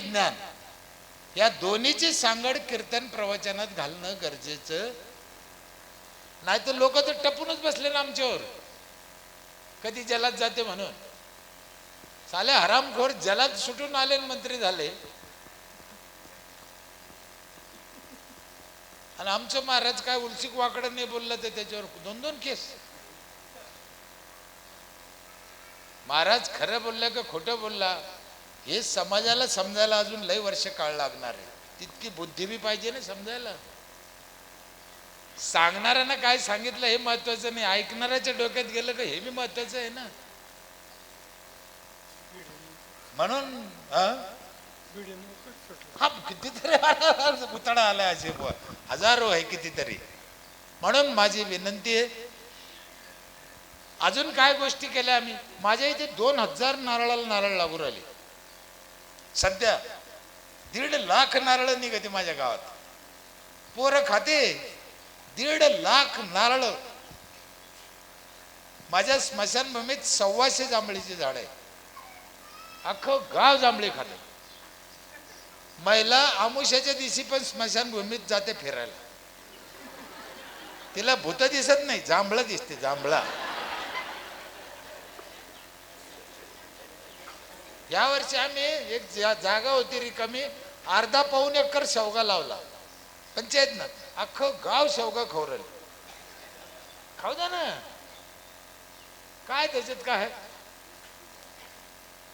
विज्ञान. या दोन्हीची सांगड कीर्तन प्रवचनात घालणं गरजेचं. नाही तर लोक तर टपूनच बसले ना आमच्यावर. कधी जलात जाते म्हणून. साले हरामखोर जलात सुटून आले मंत्री झाले. आणि आमचं महाराज काय उलसिक वाकडं नाही बोललं तर त्याच्यावर दोन दोन केस. महाराज खरं बोललं का खोटं बोलला? हे समाजाला समजायला अजून लय वर्ष काळ लागणार आहे. तितकी बुद्धी बी पाहिजे ना समजायला. सांगणाऱ्यांना काय सांगितलं हे महत्वाचं नाही. ऐकणाऱ्याच्या डोक्यात गेलं का हे बी महत्वाचं आहे ना. म्हणून हा? कितीतरी पुतळा आलाय असे हजारो आहे कितीतरी. म्हणून माझी विनंती आहे अजून काय गोष्टी केल्या आम्ही? माझ्या इथे दोन हजार नारळाला नारळ लागू राहिले. सध्या दीड लाख नारळ निघते माझ्या गावात. पोरं खाते दीड लाख नारळ. माझ्या स्मशानभूमीत सव्वाशे जांभळीचे झाड आहे अख्खं गाव जांभळे खाते. महिला आमुष्याच्या दिवशी पण स्मशानभूमीत जाते फिरायला. तिला भूत दिसत नाही जांभळं दिसते जांभळा. या वर्षी आम्ही एक जा- जागा होती रिकामी अर्धा पाऊन एकर शेवगा लावला. पंचायत ना अख्खं गाव शेवगा खवरल खाऊ द्या ना. काय त्याच्यात काय?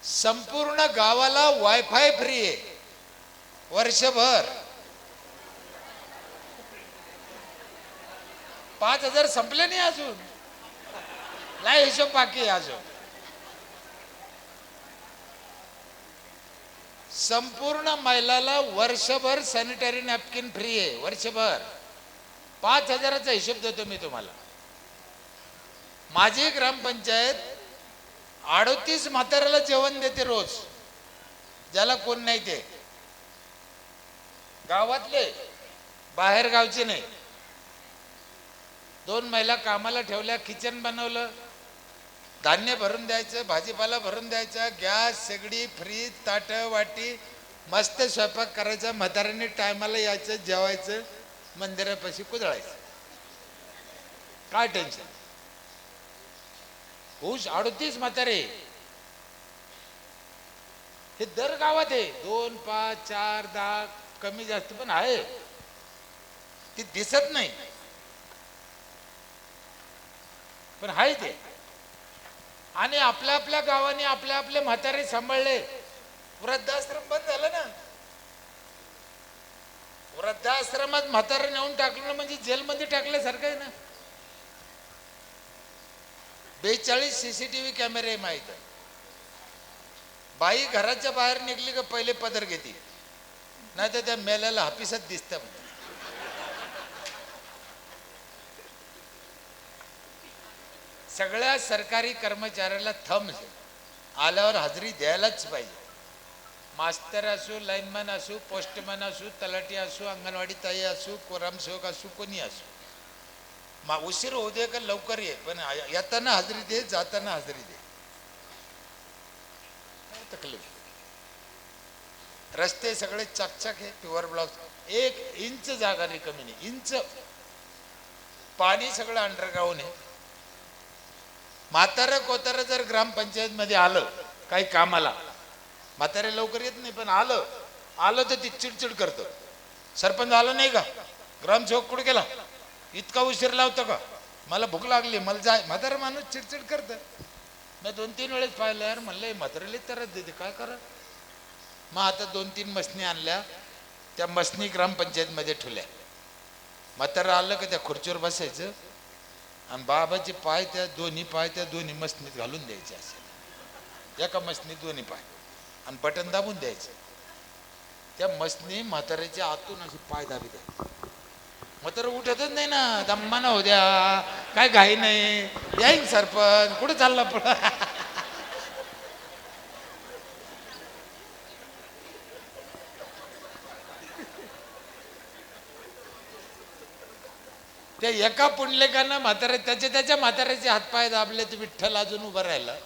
संपूर्ण गावाला वायफाय फ्री आहे. वर्षभर. पाच हजार संपले नाही अजून. नाही हिशोब बाकी आहे अजून. संपूर्ण महिलाला वर्षभर सॅनिटरी नॅपकिन फ्री आहे वर्षभर. पाच हजाराचा हिशोब देतो मी तुम्हाला. माझी ग्रामपंचायत अडोतीस म्हाताऱ्याला जेवण देते रोज. ज्याला कोण नाही ते. गावातले बाहेर गावचे नाही. दोन महिला कामाला ठेवल्या किचन बनवलं. धान्य भरून द्यायचं भाजीपाला भरून द्यायचा गॅस शेगडी फ्रीज ताट वाटी मस्त स्वयंपाक करायचा म्हाताऱ्यांनी टायमाला यायचं जेवायचं मंदिरापाशी कुदळायचं काय टेन्शन हुश अडतीस म्हातारे. हे दर गावात आहे. दोन पाच चार दहा कमी जास्त पण आहे. ती दिसत नाही. पण आहे ते. आणि आपल्या आपल्या गावाने आपल्या आपले म्हातारे सांभाळले. वृद्धाश्रम बंद झालं ना? वृद्धाश्रमात म्हातारे नेऊन टाकलं म्हणजे जेलमध्ये टाकल्यासारखं आहे ना? बेचाळीस सीसीटीव्ही कॅमेरे माहीत बाई घराच्या बाहेर निघली का पहिले पदर घेते. नाही तर त्या मेल्याला हापिसात दिसतं. सगळ्या सरकारी कर्मचाऱ्याला थंब आल्यावर हजेरी द्यायलाच पाहिजे. मास्तर असू लाईनमॅन असू पोस्टमॅन असू तलाठी असू अंगणवाडी ताई असू कोराम असू कोणी असू. मा उशीर होऊ दे का लवकर ये पण येताना हजेरी दे जाताना हजेरी दे. तकलीफ? रस्ते सगळे चकचक आहे प्युअर ब्लॉक. एक इंच जागा रिकमी नाही. इंच. पाणी सगळं अंडरग्राऊंड आहे. म्हातारं कोतारं जर ग्रामपंचायतमध्ये आलं काही कामाला म्हातारे लवकर येत नाही पण आलं आलं तर ती चिडचिड करतं. सरपंच आलं नाही का? ग्रामसेवक कुठे गेला? इतका उशीर लावतो का? मला भूक लागली मला जाय म्हातारा माणूस चिडचिड करतं. मी दोन तीन वेळेस पाहिलं यार म्हणलं म्हातारेली तरच देते काय करा? मग आता दोन तीन मसनी आणल्या त्या मसनी ग्रामपंचायतमध्ये ठेवल्या. म्हातारा आलं का त्या खुर्चीवर बसायचं आणि बाबाचे पाय त्या दोन्ही पाय त्या दोन्ही मसनीत घालून द्यायचे असे. एका मशनीत दोन्ही पाय. आणि बटन दाबून द्यायचं. त्या मशनी म्हाताऱ्याच्या आतून अशी पाय दाबी द्यायचे म्हातारा उठतच नाही ना. दम्माना हो द्या. काय घाई नाही. द्याईन सरपंच. कुठं चालला पण त्या एका पुंडलेकानं म्हातारे त्याच्या त्याच्या म्हाताऱ्याचे हातपाय दाबले ते विठ्ठल अजून उभं राहिलं.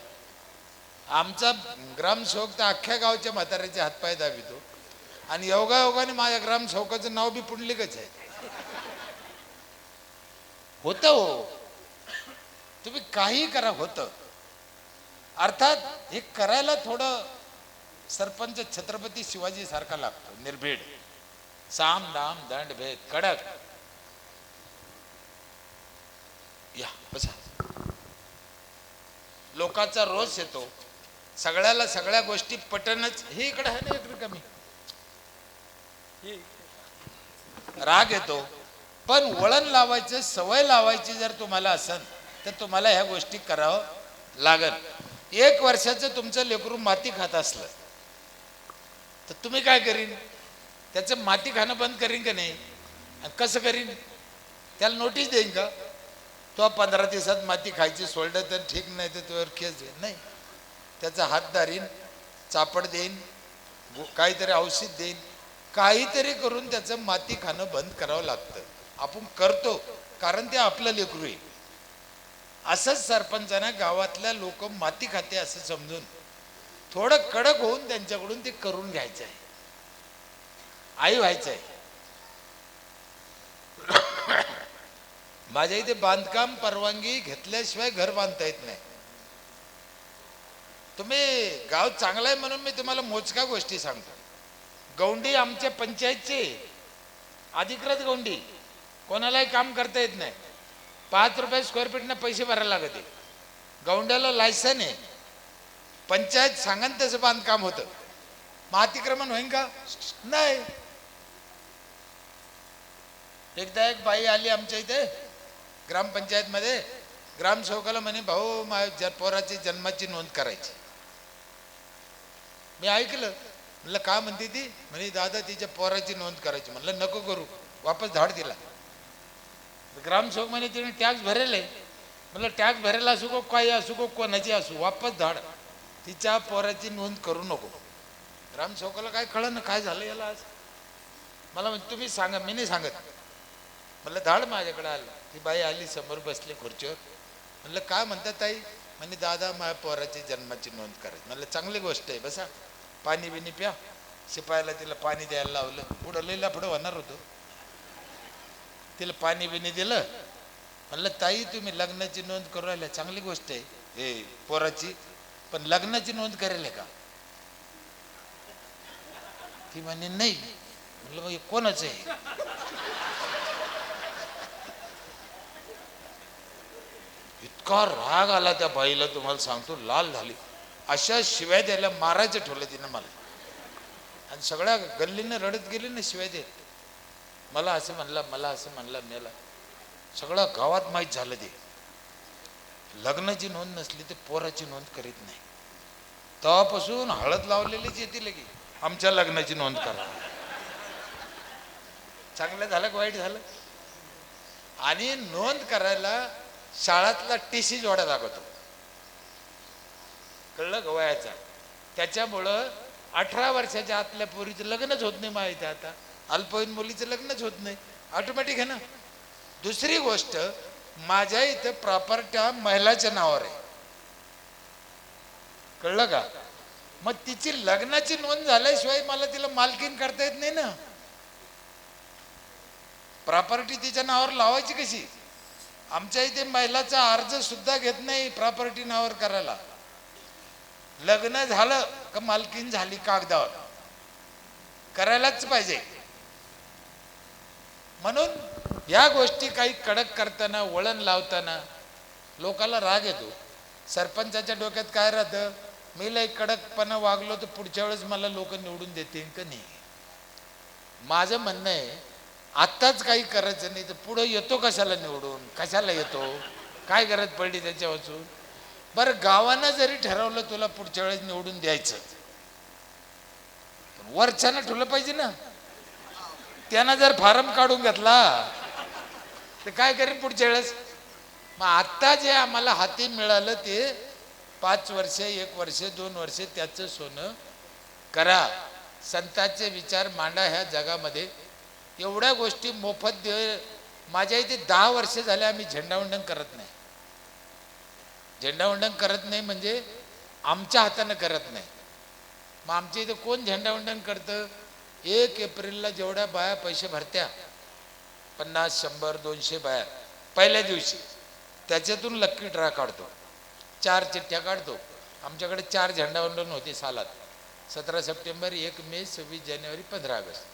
आमचा ग्रामसेवक तर अख्ख्या गावच्या म्हाताऱ्याचे हातपाय दाबितो. आणि योगा योगाने माझ्या ग्रामसेवकाचं नाव बी पुंडलिकच आहे. होतं हो. तुम्ही काही करा होतं. अर्थात हे करायला थोडं सरपंच छत्रपती शिवाजी सारखा लागतो निर्भीड. साम दाम दंड भेद कडक. या बसा. लोकांचा रोष येतो. सगळ्याला सगळ्या गोष्टी पटनच. हे इकडे आहे ना इकडे कमी राग येतो. पण वळण लावायचं सवय लावायची जर तुम्हाला असेल तर तुम्हाला ह्या गोष्टी करावं लागल एक वर्षाचं तुमचं लेकरू माती खात असलं तर तुम्ही काय करीन? त्याचं माती खाणं बंद करीन का नाही? कसं करीन? त्याला नोटीस देईन का? तो पंधरा दिवसात माती खायची सोडलं तर ठीक नाही तर तुझ्यावर केस देईन. नाही. त्याचा हात दारीन चापड देईन काहीतरी औषध देईन. काहीतरी करून त्याचं माती खाणं बंद करावं लागतं. आपण करतो कारण ते आपलं लेकरू आहे. असंच सरपंचांना गावातल्या लोक माती खाते असं समजून थोडं कडक होऊन त्यांच्याकडून ते करून घ्यायचं आहे. आई व्हायचं आहे. माझ्या इथे बांधकाम परवानगी घेतल्याशिवाय घर बांधता येत नाही. तुम्ही गाव चांगला आहे म्हणून मी तुम्हाला मोजका गोष्टी सांगतो. गौंडी आमच्या पंचायतचे अधिकृत गौंडी. कोणालाही काम करता येत नाही. पाच रुपये स्क्वेअर फीटनं पैसे भरायला लागते. गौंड्याला लायसन आहे. पंचायत सांगा त्याचं बांधकाम होतं. मग अतिक्रमण होईन का? नाही. एकदा एक बाई आली आमच्या इथे. ग्रामपंचायतमध्ये ग्रामसेवकाला म्हणे भाऊ माझ्या पोराची जन्माची नोंद करायची. मी ऐकलं. म्हणलं का म्हणते ती? म्हणे दादा तिच्या पोराची नोंद करायची. म्हणलं नको करू. वापस धाड दिला ग्रामसेवक म्हणे तिने टॅक्स भरेले. म्हणलं टॅक्स भरेला असू को काही असू को कोणाची असू वापस धाड. तिच्या पोराची नोंद करू नको. ग्रामसेवकाला काय कळलं? ना काय झालं याला आज? मला तुम्ही सांगा मी नाही सांगत. म्हणलं धाड माझ्याकडे आलं. ती बाई आली समोर बसली खुर्चीवर. म्हणलं काय म्हणतात ताई? म्हणे दादा माझ्या पोराची जन्माची नोंद करायची. म्हणलं चांगली गोष्ट आहे बसा. पाणी बिनी प्या. शिपायाला तिला पाणी द्यायला लावलं. पुढं लिहिला पुढं होणार होतो. तिला पाणी बिनी दिलं. म्हणलं ताई तुम्ही लग्नाची नोंद करू राहिल्या. चांगली गोष्ट आहे. हे पोराची? पण लग्नाची नोंद करायला का? ती म्हणे नाही. म्हणलं कोणाचं आहे? इतका राग आला त्या बाईला तुम्हाला सांगतो लाल झाली. अशा शिवाय द्यायला मारायचं ठेवलं तिनं मला. आणि सगळ्या गल्लीनं रडत गेली ना शिवाय देत. मला असं म्हणलं मला असं म्हणलं मेला. सगळं गावात माहीत झालं ते. लग्नाची नोंद नसली तर पोराची नोंद करीत नाही. तेव्हापासून हळद लावलेलीच येते लगे. आमच्या लग्नाची नोंद करा. चांगलं झालं का वाईट झालं? आणि नोंद करायला शाळातला टी सी जोडा दाखवतो. कळलं का त्याच्यामुळं अठरा वर्षाच्या आतल्या पोरीचं लग्नच होत नाही माहिती आता. अल्पवयीन मुलीचं लग्नच होत नाही. ऑटोमॅटिक आहे ना? दुसरी गोष्ट माझ्या इथं प्रॉपर्ट्या महिलाच्या नावावर आहे. कळलं का? मग तिची लग्नाची नोंद झाल्याशिवाय मला तिला मालकीन करता येत नाही ना? प्रॉपर्टी तिच्या नावावर लावायची कशी? आमच्या इथे महिलाचा अर्ज सुद्धा घेत नाही प्रॉपर्टी नावावर करायला. लग्न झालं का मालकीन झाली कागदावर. करायलाच पाहिजे. म्हणून या गोष्टी काही कडक करताना वळण लावताना लोकाला राग येतो. सरपंचाच्या डोक्यात काय राहतं? मी लय कडकपणा वागलो तर पुढच्या वेळेस मला लोक निवडून देतील का नाही? माझं म्हणणं आहे आत्ताच काही करायचं नाही तर पुढं येतो कशाला निवडून? कशाला येतो? काय गरज पडली त्याच्या वाचून बरं गावानं जरी ठरवलं तुला पुढच्या वेळेस निवडून द्यायचं पण वरच्यानं ठेवलं पाहिजे ना. त्यानं जर फारम काढून घेतला तर काय करेन पुढच्या वेळेस? मग आत्ता जे आम्हाला हाती मिळालं ते पाच वर्ष एक वर्ष दोन वर्ष त्याचं सोनं करा. संतांचे विचार मांडा ह्या जगामध्ये. एवढ्या गोष्टी मोफत दे. माझ्या इथे दहा वर्ष झाले आम्ही झेंडावंडन करत नाही. झेंडावंडन करत नाही म्हणजे आमच्या हातानं करत नाही. मग आमच्या इथे कोण झेंडावंडन करतं? एक एप्रिलला जेवढ्या बाया पैसे भरत्या पन्नास शंभर दोनशे बाया पहिल्या दिवशी. त्याच्यातून लक्की ड्रा काढतो. चार चिठ्ठ्या काढतो. आमच्याकडे चार झेंडावंडन होते सालात. सतरा सप्टेंबर एक मे सव्वीस जानेवारी पंधरा ऑगस्ट.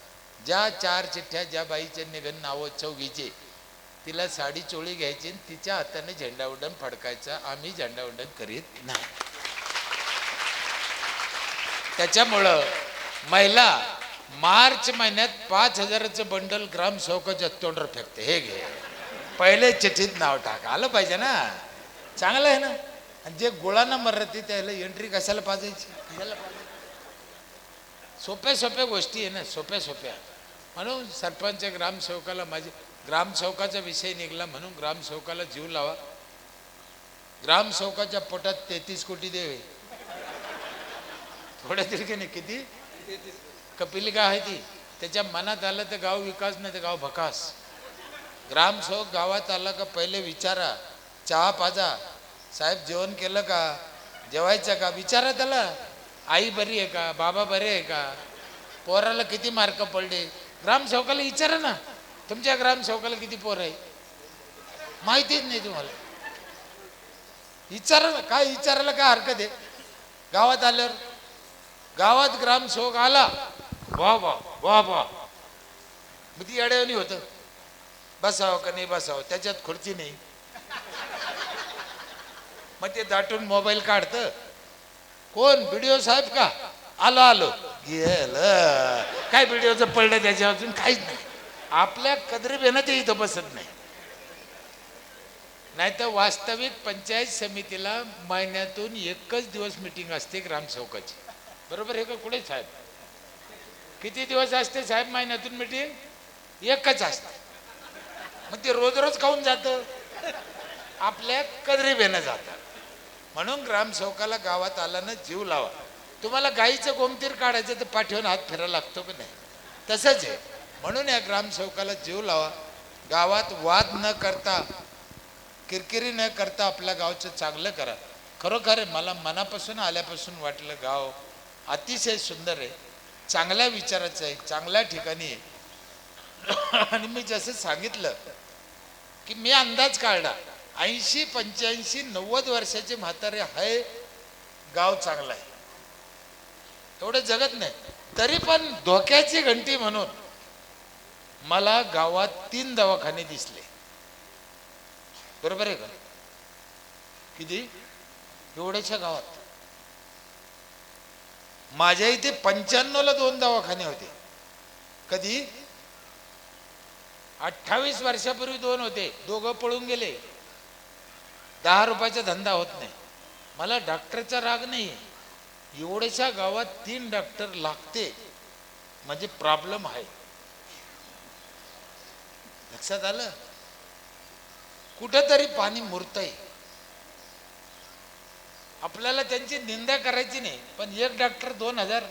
ज्या चार चिठ्ठ्या ज्या बाईचे निघन नावं चौघीचे तिला साडी चोळी घ्यायची आणि तिच्या हाताने झेंडावंदन फडकायचं. आम्ही झेंडावंदन करीत नाही. त्याच्यामुळं महिला मार्च महिन्यात पाच हजाराचं बंडल ग्राम चौकाच्या तोंडवर फेकते. हे घे. पहिले चिठ्ठीत नाव टाक. आलं पाहिजे ना? चांगलं आहे ना? आणि जे गुळानं मरते त्याला एंट्री कशाला पाजायची? कशाला पाजायची? सोप्या सोप्या गोष्टी आहे ना? सोप्या सोप्या. म्हणून सरपंच ग्रामसेवकाला माझे ग्रामसेवकाचा विषय निघाला म्हणून ग्रामसेवकाला जीव लावा. ग्रामसेवकाच्या पोटात तेहतीस कोटी देवे थोड्या नाही किती? कपिलिका आहे ती. त्याच्या मनात आलं तर गाव विकास नाही तर गाव भकास. ग्रामसेवक गावात आला का पहिले विचारा. चहा पाजा. साहेब जेवण केलं का? जेवायचं का? विचारा त्याला. आई बरी आहे का? बाबा बरे आहे का? पोराला किती मार्क पडले? ग्रामसेवकाला विचारा ना. तुमच्या ग्रामसेवकाला किती पोर आहे? माहितीच नाही तुम्हाला. विचारा ना काय विचारायला काय हरकत आहे? गावात आल्यावर गावात ग्रामसेवक आला वा वा वा वा. मग ती अडवणी होतं. बसावं का नाही बसावं? त्याच्यात खुर्ची नाही. मग ते दाटून मोबाईल काढतं. कोण? व्हिडिओ साहेब का? आलो आलो. गेलं. काय व्हिडिओचं पडलं त्याच्या अजून काहीच नाही. आपल्या कदरीबेनं ते इथं बसत नाही. नाहीतर वास्तविक पंचायत समितीला महिन्यातून एकच दिवस मिटिंग असते ग्रामसेवकाची बरोबर हे का कुठे साहेब? किती दिवस असते साहेब महिन्यातून मिटिंग एकच असते. मग ते रोज रोज खाऊन जातं. आपल्या कदरी बेनं जातात म्हणून ग्रामसेवकाला गावात आल्यानं जीव लावा. तुम्हाला गाईचं गोमतीर काढायचं तर पाठवून हात फिरायला लागतो की नाही? तसंच आहे. म्हणून या ग्रामसेवकाला जीव लावा. गावात वाद न करता किरकिरी न करता आपल्या गावचं चांगलं करा. खरोखर आहे, मला मनापासून आल्यापासून वाटलं गाव अतिशय सुंदर आहे. चांगल्या विचाराचं आहे चांगल्या ठिकाणी आहे. आणि मी जसं सांगितलं की मी अंदाज काढला ऐंशी पंच्याऐंशी नव्वद वर्षाचे म्हातारे आहे गाव चांगलं आहे. एवढं जगत नाही. तरी पण धोक्याची घंटी म्हणून मला गावात तीन दवाखाने दिसले. बरोबर आहे का? किती? एवढ्याच्या गावात. माझ्या इथे पंच्याण्णवला दोन दवाखाने होते. कधी? अठ्ठावीस वर्षापूर्वी दोन होते. दोघं पळून गेले. दहा रुपयाचा धंदा होत नाही. मला डॉक्टरचा राग नाही एवढ्याच्या गावात तीन डॉक्टर लागते. म्हणजे प्रॉब्लेम आहे. लक्षात आलं? कुठंतरी पाणी मुरतंय. आपल्याला त्यांची निंदा करायची नाही. पण एक डॉक्टर दोन हजार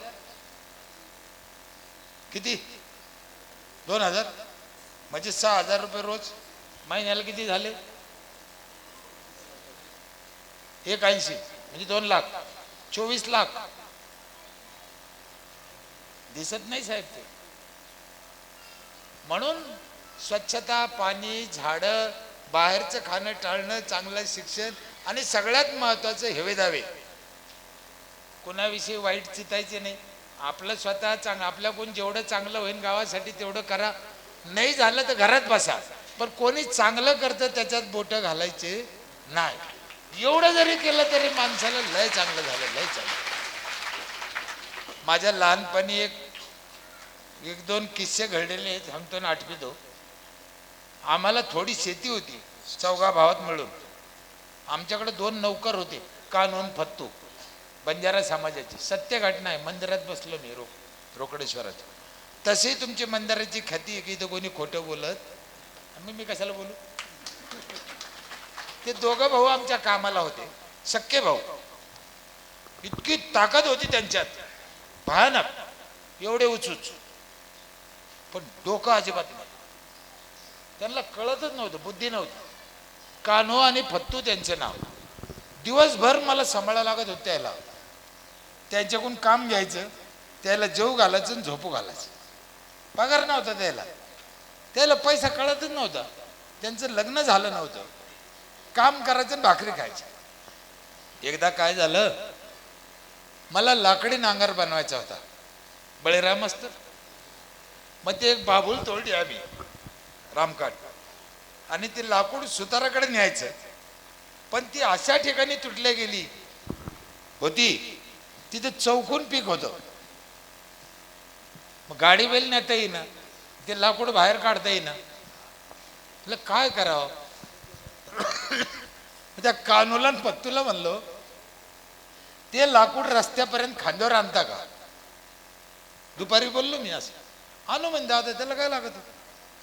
किती? दोन हजार? म्हणजे सहा हजार रुपये रोज? महिन्याला किती झाले? एक ऐंशी. म्हणजे दोन लाख. चोवीस लाख. दिसत नाही साहेब ते. म्हणून स्वच्छता पाणी झाडं बाहेरचं खाणं टाळणं चांगलं शिक्षण आणि सगळ्यात महत्वाचं हेवे दावे. कुणाविषयी वाईट चितायचे नाही. आपलं स्वतः चांग आपल्याकडून जेवढं चांगलं होईल गावासाठी तेवढं करा. नाही झालं तर घरात बसा. पण कोणी चांगलं करतं त्याच्यात बोटं घालायचे नाही. एवढं जरी केलं तरी माणसाला लय चांगलं झालं लय चांगलं. माझ्या लहानपणी एक एक दोन किस्से घडलेले आहेत सांगतो ना आठवीतो आम्हाला थोडी शेती होती चौघा भावात मिळून. आमच्याकडे दोन नौकर होते कानून फत्तू बंजारा समाजाची. सत्य घटना आहे मंदिरात बसलो मी रो रोकडेश्वराच्या तशी तुमची मंदिराची ख्याती आहे की इथं कोणी खोटं बोलत? मग मी कशाला बोलू? ते दोघं भाऊ आमच्या कामाला होते. सक्के भाऊ. इतकी ताकद होती त्यांच्यात. भयानक. एवढे उचूच. पण डोकं अजिबात नाही. त्यांना कळतच नव्हतं बुद्धी नव्हती. कान्हो आणि फत्तू त्यांचे नाव. दिवसभर मला सांभाळायला लागत होतं त्याला. त्यांच्याकडून काम घ्यायचं त्याला जेऊ घालायचं आणि झोपू घालायचं. पगार नव्हता त्याला. त्याला पैसा कळतच नव्हता. त्यांचं लग्न झालं नव्हतं. काम करायचं आणि भाकरी खायची. एकदा काय झालं मला लाकडी नांगर बनवायचा होता. बळीराम असत मग ते एक बाबूल तोडली आम्ही रामकाट. आणि ते लाकूड सुताराकडे न्यायचं. पण ती अशा ठिकाणी तुटल्या गेली. होती तिथे चौकून पीक होतं. मग गाडी बैल नेता येईना ते लाकूड बाहेर काढता येईना. काय करावं? त्या कानूला आणि पत्तूला म्हणलो ते लाकूड रस्त्यापर्यंत खांद्यावर आणता का? दुपारी बोललो मी असं. आणू म्हणजे आता त्याला काय लागत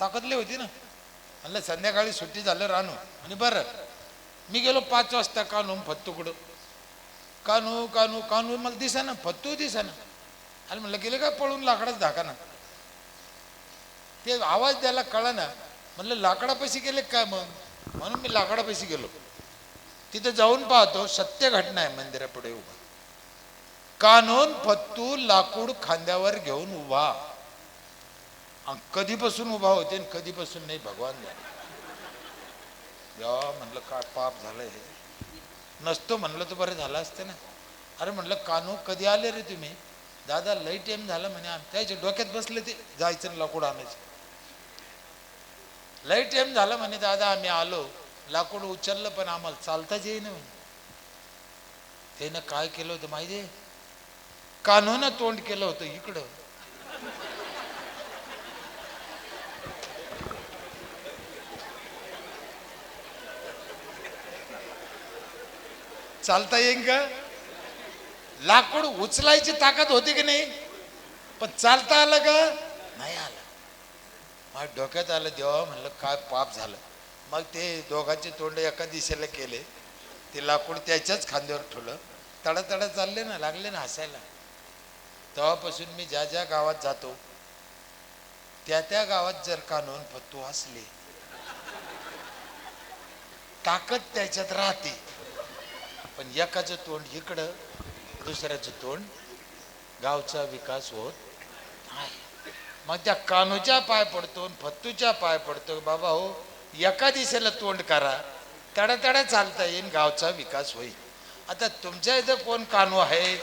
ताकदली होती ना. म्हणलं संध्याकाळी सुट्टी झाल्यावर आणू. आणि बरं मी गेलो पाच वाजता कानू फत्तूकडं कानू कानू कानू मला दिसा ना फत्तू दिसा ना आणि म्हणलं गेले का पळून लाकडाच धाका ना ते आवाज द्यायला कळा ना म्हणलं लाकडापाशी गेले काय मग? म्हणून मी लाकडापाशी गेलो. तिथे जाऊन पाहतो सत्य घटना आहे मंदिरापुढे उभा. कानून पत्तू लाकूड खांद्यावर घेऊन उभा. कधीपासून उभा होते आणि कधीपासून नाही भगवान या म्हणलं काय पाप झालं हे. नसतो म्हणलं तर बरं झालं असतं ना. अरे म्हणलं कानू कधी आले रे तुम्ही? दादा लई टाइम झाला म्हणे आम- त्याच्या डोक्यात बसले ते जायचं लाकूड आणायचं. लई टाइम झाला म्हणे दादा आम्ही आलो. लाकूड उचललं पण आम्हाला चालताच येईना त्यानं काय केलं होतं माहिती आहे? तोंड केलं होतं इकडं. चालता येईन का? लाकूड उचलायची ताकद होती की नाही? पण चालता आलं का? नाही आलं. माझ्या डोक्यात आलं देवा म्हणलं काय पाप झालं. मग ते दोघांचे तोंड एका दिशेला केले. ते लाकूड त्याच्याच खांद्यावर ठेवलं. तडातडा चालले ना लागले ना हसायला. तेव्हापासून मी ज्या ज्या गावात जातो त्या त्या गावात जर कानून फत्तू असले ताकद त्याच्यात राहते. पण एकाचं तोंड इकडं दुसऱ्याचं तोंड गावचा विकास होत नाही. मग त्या कानूच्या पाय पडतो फत्तूच्या पाय पडतो. बाबा हो एका दिशेला तोंड करा. तडतडा चालता येईल गावचा विकास होईल. आता तुमच्या इथं कोण कानू आहे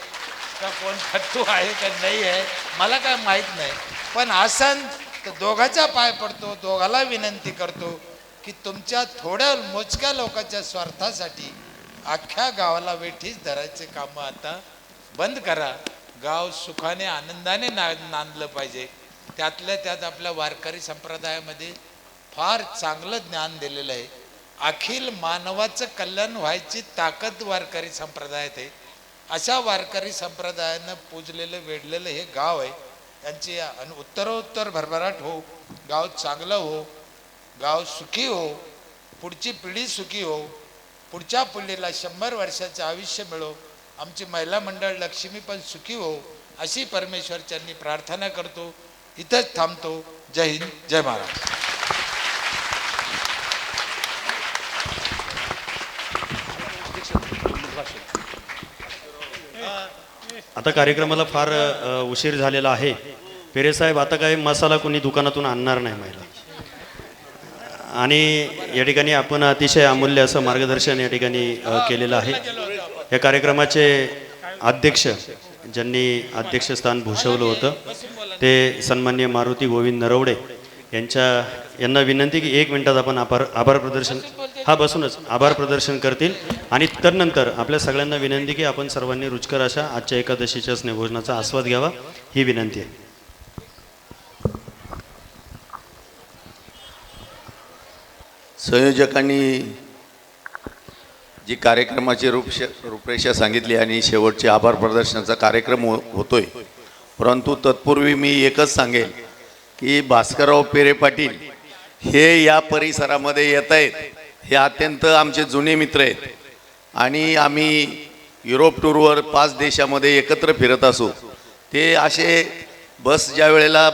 का कोण फट्टू आहे का नाही आहे मला काय माहीत नाही. पण आसन तर दोघाचा पाय पडतो दोघाला विनंती करतो की तुमच्या थोड्या मोजक्या लोकांच्या स्वार्थासाठी अख्ख्या गावाला वेठीच धरायचे कामं आता बंद करा. गाव सुखाने आनंदाने ना नांदलं पाहिजे. त्यातल्या त्यात आपल्या वारकरी संप्रदायामध्ये फार चांगलं ज्ञान दिलेलं आहे. अखिल मानवाचं कल्याण व्हायची ताकद वारकरी संप्रदायात आहे. अशा वारकरी संप्रदायानं पूजलेलं वेढलेलं हे गाव आहे. त्यांची अन उत्तरोत्तर भरभराट हो गाव चांगलं हो गाव सुखी हो पुढची पिढी सुखी हो पुढच्या पिढीला शंभर वर्षाचं आयुष्य मिळो आमची महिला मंडळ लक्ष्मी पण सुखी हो अशी परमेश्वरच्यांनी प्रार्थना करतो. इथंच थांबतो. जय हिंद जय महाराज आता कार्यक्रमाला फार अ, उशीर झालेला आहे. पेरे साहेब आता काय मसाला कोणी दुकानातून आणणार नाही महिला. आणि या ठिकाणी आपण अतिशय अमूल्य असं मार्गदर्शन या ठिकाणी अ, केलेलं आहे. या कार्यक्रमाचे अध्यक्ष ज्यांनी अध्यक्षस्थान भूषवलं होतं ते सन्मान्य मारुती गोविंद नरवडे यांच्या यांना विनंती की एक मिनिटात आपण आभार आभार प्रदर्शन हा बसूनच. आभार प्रदर्शन करतील. आणि त्यानंतर आपल्या सगळ्यांना विनंती की आपण सर्वांनी रुचकर अशा आजच्या एकादशीच्या स्नेहभोजनाचा आस्वाद घ्यावा ही विनंती आहे. संयोजकांनी जी कार्यक्रमाची रूपश रूपरेषा सांगितली आणि शेवटचे आभार प्रदर्शनाचा कार्यक्रम हो होतोय. परंतु तत्पूर्वी मी एकच सांगेल की भास्करराव पेरे पाटील हे या परिसरामध्ये येत आहेत. हे अत्यंत आमचे जुने मित्र आहेत. आणि आम्ही युरोप टूरवर पाच देशामध्ये एकत्र फिरत असू. ते असे बस ज्या वेळेला